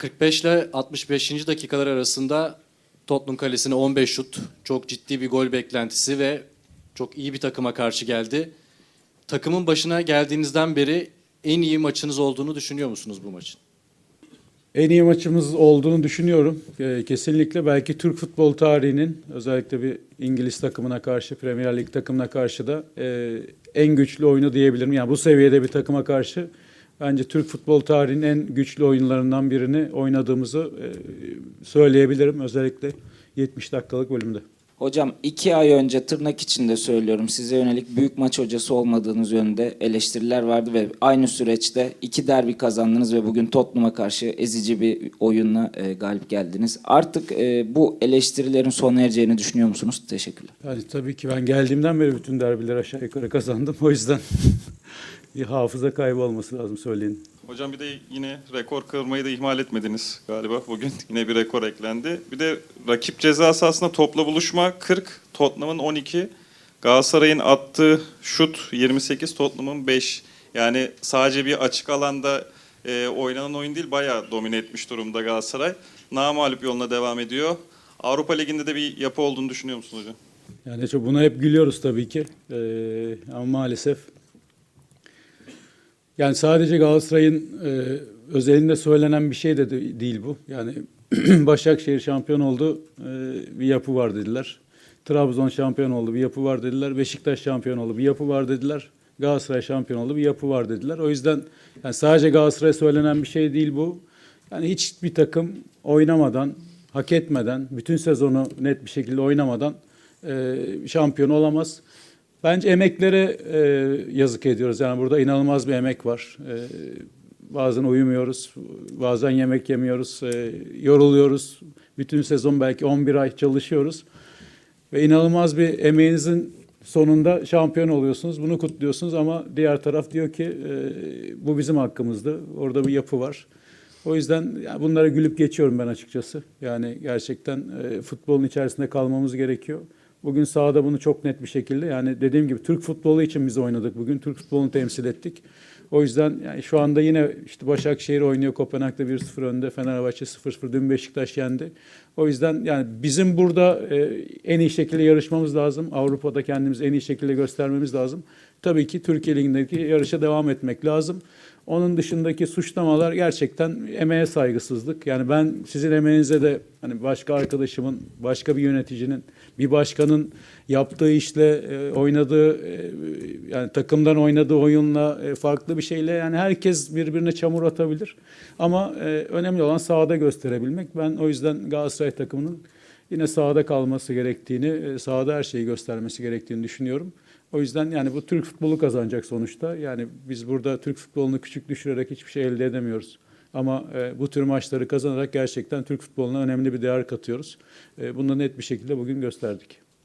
45 ile 65. dakikalar arasında Tottenham kalesine 15 şut, çok ciddi bir gol beklentisi ve çok iyi bir takıma karşı geldi. Takımın başına geldiğinizden beri en iyi maçınız olduğunu düşünüyor musunuz bu maçın? En iyi maçımız olduğunu düşünüyorum. Ee, Kesinlikle belki Türk futbol tarihinin özellikle bir İngiliz takımına karşı, Premier Lig takımına karşı da e, en güçlü oyunu diyebilirim. Yani bu seviyede bir takıma karşı bence Türk futbol tarihinin en güçlü oyunlarından birini oynadığımızı e, söyleyebilirim. Özellikle 70 dakikalık bölümde. Hocam iki ay önce tırnak içinde söylüyorum size yönelik büyük maç hocası olmadığınız yönünde eleştiriler vardı ve aynı süreçte iki derbi kazandınız ve bugün Tottenham'a karşı ezici bir oyunla e, galip geldiniz. Artık e, bu eleştirilerin sona ereceğini düşünüyor musunuz? Teşekkürler. Yani tabii ki ben geldiğimden beri bütün derbileri aşağı yukarı kazandım. O yüzden bir hafıza kaybı olması lazım söyleyin. Hocam bir de yine rekor kırmayı da ihmal etmediniz galiba. Bugün yine bir rekor eklendi. Bir de rakip ceza sahasında topla buluşma 40, Tottenham'ın 12. Galatasaray'ın attığı şut 28, Tottenham'ın 5. Yani sadece bir açık alanda e, oynanan oyun değil, bayağı domine etmiş durumda Galatasaray. Namalip yoluna devam ediyor. Avrupa Ligi'nde de bir yapı olduğunu düşünüyor musunuz hocam? Yani çok buna hep gülüyoruz tabii ki. Ee, ama maalesef yani sadece Galatasaray'ın e, özelinde söylenen bir şey de de- değil bu. Yani Başakşehir şampiyon oldu, e, bir yapı var dediler. Trabzon şampiyon oldu, bir yapı var dediler. Beşiktaş şampiyon oldu, bir yapı var dediler. Galatasaray şampiyon oldu, bir yapı var dediler. O yüzden yani sadece Galatasaray'a söylenen bir şey değil bu. Yani hiçbir takım oynamadan, hak etmeden, bütün sezonu net bir şekilde oynamadan e, şampiyon olamaz. Bence emeklere e, yazık ediyoruz. Yani burada inanılmaz bir emek var. E, bazen uyumuyoruz, bazen yemek yemiyoruz, e, yoruluyoruz. Bütün sezon belki 11 ay çalışıyoruz. Ve inanılmaz bir emeğinizin sonunda şampiyon oluyorsunuz. Bunu kutluyorsunuz ama diğer taraf diyor ki e, bu bizim hakkımızdı. Orada bir yapı var. O yüzden yani bunlara gülüp geçiyorum ben açıkçası. Yani gerçekten e, futbolun içerisinde kalmamız gerekiyor. Bugün sahada bunu çok net bir şekilde yani dediğim gibi Türk futbolu için biz oynadık bugün. Türk futbolunu temsil ettik. O yüzden yani şu anda yine işte Başakşehir oynuyor Kopenhag'da 1-0 önde. Fenerbahçe 0-0 dün Beşiktaş yendi. O yüzden yani bizim burada e, en iyi şekilde yarışmamız lazım. Avrupa'da kendimizi en iyi şekilde göstermemiz lazım. Tabii ki Türkiye Ligi'ndeki yarışa devam etmek lazım. Onun dışındaki suçlamalar gerçekten emeğe saygısızlık. Yani ben sizin emeğinize de hani başka arkadaşımın, başka bir yöneticinin, bir başkanın yaptığı işle e, oynadığı e, yani takımdan oynadığı oyunla e, farklı bir şeyle yani herkes birbirine çamur atabilir. Ama e, önemli olan sahada gösterebilmek. Ben o yüzden Galatasaray takımının yine sahada kalması gerektiğini, e, sahada her şeyi göstermesi gerektiğini düşünüyorum. O yüzden yani bu Türk futbolu kazanacak sonuçta. Yani biz burada Türk futbolunu küçük düşürerek hiçbir şey elde edemiyoruz. Ama e, bu tür maçları kazanarak gerçekten Türk futboluna önemli bir değer katıyoruz. E, bunu net bir şekilde bugün gösterdik.